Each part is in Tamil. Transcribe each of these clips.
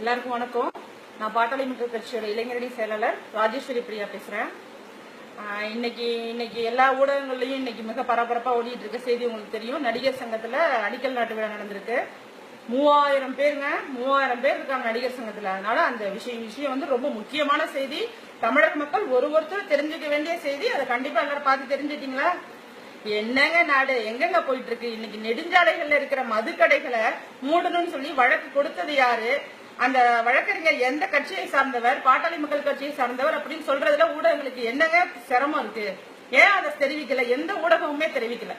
எல்லாருக்கும் வணக்கம். நான் பாட்டாளி மக்கள் கட்சியோட இளைஞரணி செயலாளர் ராஜேஸ்வரி பிரியா பேசுறேன். இன்னைக்கு இன்னைக்கு எல்லா ஊடகங்கள்லயும் இன்னைக்கு மிக பரபரப்பா ஓடிட்டு இருக்க செய்தி உங்களுக்கு தெரியும். நடிகர் சங்கத்துல அடிக்கல் நாட்டு விழா நடந்திருக்கு. மூவாயிரம் பேருங்க மூவாயிரம் பேர் இருக்காங்க நடிகர் சங்கத்துல. அதனால அந்த விஷயம் விஷயம் வந்து ரொம்ப முக்கியமான செய்தி. தமிழக மக்கள் ஒரு ஒருத்தர் தெரிஞ்சுக்க வேண்டிய செய்தி. அதை கண்டிப்பா எல்லாரும் பார்த்து தெரிஞ்சுட்டீங்களா? என்னங்க நாடு? எங்கெங்க போயிட்டு இருக்கு? இன்னைக்கு நெடுஞ்சாலைகள்ல இருக்கிற மதுக்கடைகளை மூடணும்னு சொல்லி வழக்கு கொடுத்தது யாரு? அந்த வழக்கறிஞர் எந்த கட்சியை சார்ந்தவர் பாட்டாளி மக்கள் கட்சியை சார்ந்தவர் அப்படின்னு சொல்றதுல ஊடகங்களுக்கு என்னங்க சிரமம் இருக்கு? ஏன் அதை தெரிவிக்கல? எந்த ஊடகமுமே தெரிவிக்கல.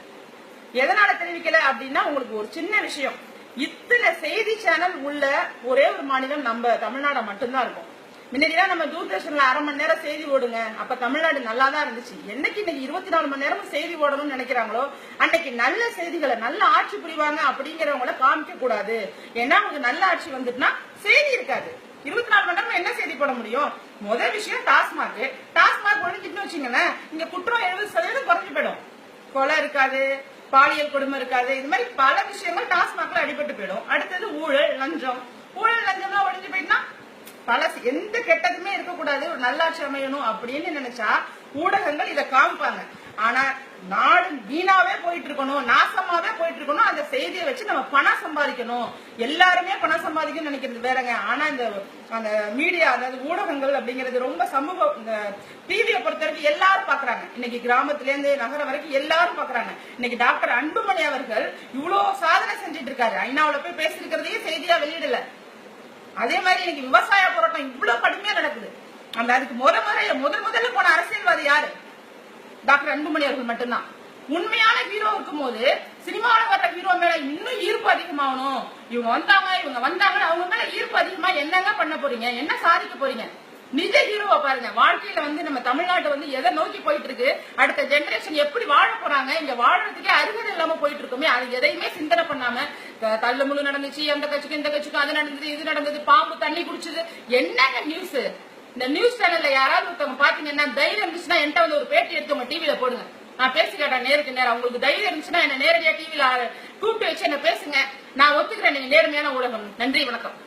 எதனால தெரிவிக்கல அப்படின்னா உங்களுக்கு ஒரு சின்ன விஷயம். இத்தனை செய்தி சேனல் உள்ள ஒரே ஒரு மாநிலம் நம்ம தமிழ்நாடு மட்டும்தான் இருக்கும். முன்னாடிலாம் நம்ம தூர்தர்ஷன்ல அரை மணி நேரம் செய்தி ஓடுங்க. அப்ப தமிழ்நாடு நல்லா தான் இருந்துச்சு. என்னைக்கு இன்னைக்கு இருபத்தி நாலு மணி நேரமும் செய்தி ஓடணும்னு நினைக்கிறாங்களோ அன்னைக்கு நல்ல செய்திகளை நல்ல ஆட்சி புரிவாங்க அப்படிங்கிறவங்கள காமிக்க கூடாது. ஏன்னா அவங்களுக்கு நல்ல ஆட்சி வந்துட்டுனா செய்தி இருக்காது. இருபத்தி நாலு மணி நேரம் என்ன செய்தி போட முடியும்? முதல் விஷயம் டாஸ்மாக். டாஸ்மாக் ஒழிஞ்சிட்டு வச்சுங்களேன் இங்க குற்றம் எழுபது சதவீதம் குறைஞ்சு போயிடும். கொலை இருக்காது பாலியல் கொடுமை இருக்காது. இது மாதிரி பல விஷயங்கள் டாஸ்மாக்ல அடிபட்டு போயிடும். அடுத்தது ஊழல் லஞ்சம். ஊழல் லஞ்சம் பழசு எந்த கெட்டதுமே இருக்கக்கூடாது ஒரு நல்லாட்சி அமையணும் அப்படின்னு நினைச்சா ஊடகங்கள் இதை காமிப்பாங்க. ஆனா நாடு வீணாவே போயிட்டு இருக்கணும் நாசமாவே போயிட்டு இருக்கணும் அந்த செய்தியை வச்சு நம்ம பணம் சம்பாதிக்கணும். எல்லாருமே பணம் சம்பாதிக்கணும்னு நினைக்கிறது வேறங்க. ஆனா இந்த அந்த மீடியா அதாவது ஊடகங்கள் அப்படிங்கிறது ரொம்ப சமூக இந்த டிவியை பொறுத்த வரைக்கும் எல்லாரும் பாக்குறாங்க. இன்னைக்கு கிராமத்துல இருந்து நகரம் வரைக்கும் எல்லாரும் பாக்குறாங்க. இன்னைக்கு டாக்டர் அன்புமணி அவர்கள் இவ்வளவு சாதனை செஞ்சுட்டு இருக்காரு. ஐநாவில் போய் பேசிருக்கிறதையும் செய்தியா வெளியிடல. அதே மாதிரி இன்னைக்கு விவசாய போராட்டம் இவ்வளவு கடுமையா நடக்குது. அந்த அதுக்கு முத முறைய முதல் முதல்ல போன அரசியல்வாதி யாரு? டாக்டர் அன்புமணி அவர்கள் மட்டும்தான். உண்மையான ஹீரோ இருக்கும் போது சினிமாவில் வர்ற ஹீரோ மேல இன்னும் ஈர்ப்பு அதிகமாகணும். இவங்க வந்தாங்க இவங்க வந்தாங்கன்னு அவங்க மேல ஈர்ப்பு அதிகமா என்னங்க பண்ண போறீங்க? என்ன சாதிக்க போறீங்க? நிஜ ஹீரோவை பாருங்க. வாழ்க்கையில வந்து நம்ம தமிழ்நாட்டை வந்து எதை நோக்கி போயிட்டு இருக்கு? அடுத்த ஜெனரேஷன் எப்படி வாழ போறாங்க? இங்க வாழறதுக்கே அருகதை இல்லாம போயிட்டு இருக்கோமே. அது எதையுமே சிந்தனை பண்ணாம த- தள்ளுமுள்ளு நடந்துச்சு அந்த கட்சிக்கும் இந்த கட்சிக்கும் அது நடந்தது இது நடந்தது பாம்பு தண்ணி குடிச்சது. என்னங்க நியூஸ் இந்த நியூஸ் சேனல்ல யாராவது ஒருத்தவங்க பாத்தீங்கன்னா தைரியம் இருந்துச்சுன்னா என்கிட்ட வந்து ஒரு பேட்டி எடுத்து உங்க டிவியில போடுங்க. நான் பேசி கேட்டேன் நேருக்கு நேரம் உங்களுக்கு தைரியம் இருந்துச்சுன்னா என்ன நேரடியா டிவியில கூப்பிட்டு வச்சு என்ன பேசுங்க. நான் ஒத்துக்கிறேன். நீங்க நேர்மையான ஊடகம். நன்றி வணக்கம்.